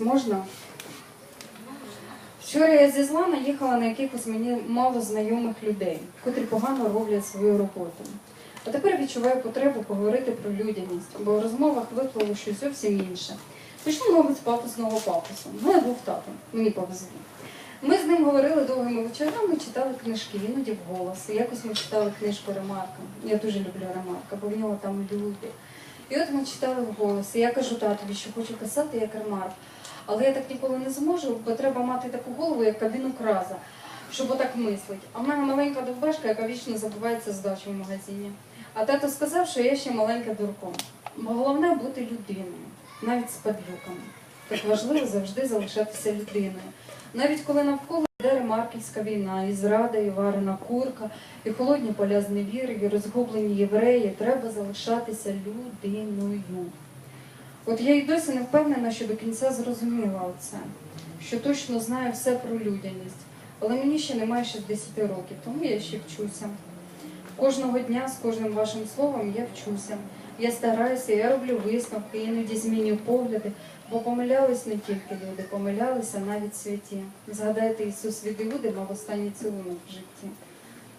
Можна? Вчора я зі зла наїхала на якихось мені мало знайомих людей, котрі погано роблять свою роботу. А тепер відчуваю потребу поговорити про людяність, бо в розмовах виплило щось зовсім інше. Пішло, мабуть, з пафосного пафосу. Мене був тато, мені повезло. Ми з ним говорили довгими вечорами, читали книжки, іноді вголос. І Якось ми читали книжку Ремарка. Я дуже люблю Ремарка, бо в нього там люди. І от ми читали вголос. І я кажу татові, що хочу писати як Ремарк. Але я так ніколи не зможу, бо треба мати таку голову, як кабіну краза, щоб отак мислить. А в мене маленька довбешка, яка вічно забувається здачі в магазині. А тато сказав, що я ще маленька дурком. Головне бути людиною, навіть з падлюками. Так важливо завжди залишатися людиною. Навіть коли навколо йде ремарківська війна, і зрада, і варена курка, і холодні поля зневіри, і розгублені євреї, треба залишатися людиною. От я й досі не впевнена, що до кінця зрозуміла оце, що точно знаю все про людяність. Але мені ще немає 60 років, тому я ще вчуся. Кожного дня з кожним вашим словом я вчуся. Я стараюся, я роблю висновки, іноді змінюю погляди, бо помилялись не тільки люди, помилялися навіть святі. Згадайте, Ісус від Іуди мав останній цілунок в житті.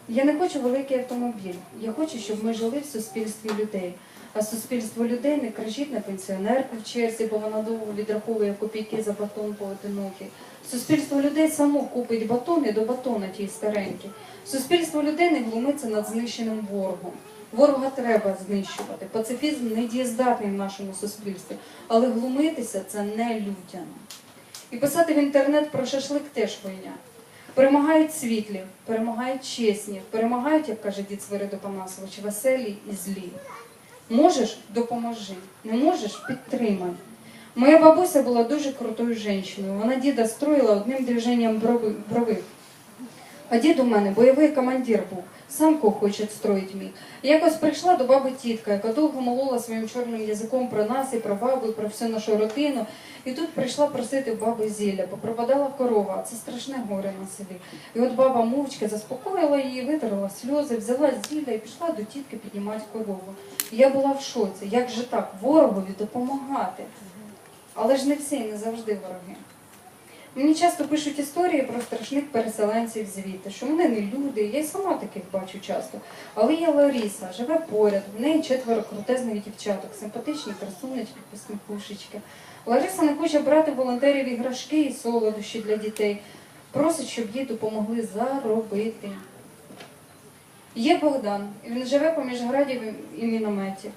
Я не хочу великий автомобіль. Я хочу, щоб ми жили в суспільстві людей. А суспільство людей не кричить на пенсіонерку в черзі, бо вона довго відраховує копійки за батон поодинокі. Суспільство людей само купить батон і до батона ті старенькі. Суспільство людей не глумиться над знищеним ворогом. Ворога треба знищувати. Пацифізм не дієздатний в нашому суспільстві, але глумитися це не людяно. І писати в інтернет про шашлик теж хуйня. Перемагають світлі, перемагають чесні, перемагають, як каже дід Свиридо Панасович, веселі і злі. Можеш допоможи, не можеш підтримай. Моя бабуся була дуже крутою жінкою. Вона діда строїла одним движенням брови. А дід у мене бойовий командир був, сам кого хоче строїть міг. Якось прийшла до баби тітка, яка довго молола своїм чорним язиком про нас і про бабу, і про всю нашу родину. І тут прийшла просити баби зілля, бо пропадала корова, це страшне горе на селі. І от баба мовчки заспокоїла її, витерла сльози, взяла зілля і пішла до тітки піднімати корову. І я була в шоці. Як же так, ворогові допомагати? Але ж не всі, не завжди вороги. Мені часто пишуть історії про страшних переселенців звідти, що вони не люди, я й сама таких бачу часто. Але є Ларіса, живе поряд, в неї четверо крутезних дівчаток, симпатичні красунечки, посміхушечки. Лариса не хоче брати волонтерів іграшки і солодощі для дітей. Просить, щоб їй допомогли заробити. Є Богдан, він живе поміж градів і мінометів.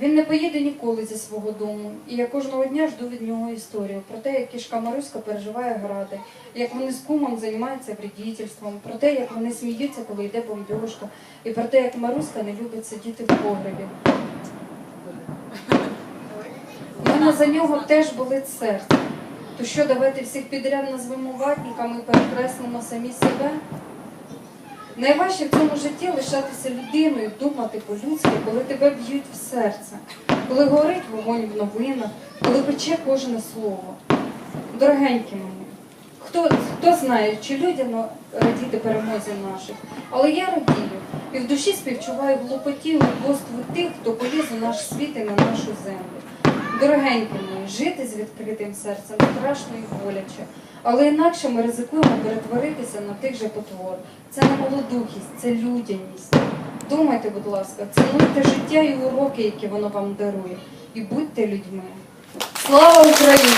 Він не поїде ніколи зі свого дому, і я кожного дня жду від нього історію про те, як кішка Маруська переживає гради, як вони з кумом займаються вредительством, про те, як вони сміються, коли йде бомбьошка, і про те, як Маруська не любить сидіти в погребі. У мене за нього теж болить серце. То що давайте всіх підряд назвемо ватниками і перекреслимо самі себе? Найважче в цьому житті лишатися людиною, думати по-людськи, коли тебе б'ють в серце, коли горить вогонь в новинах, коли пече кожне слово. Дорогенькі мої, хто, хто знає, чи людяно радіти перемозі наших, але я радію і в душі співчуваю глупоті і убоству тих, хто поліз у наш світ і на нашу землю. Дорогенькі мої, жити з відкритим серцем страшно і боляче, але інакше ми ризикуємо перетворитися на тих же потвор. Це не молодухість, це людяність. Думайте, будь ласка, цінуйте життя і уроки, які воно вам дарує, і будьте людьми. Слава Україні!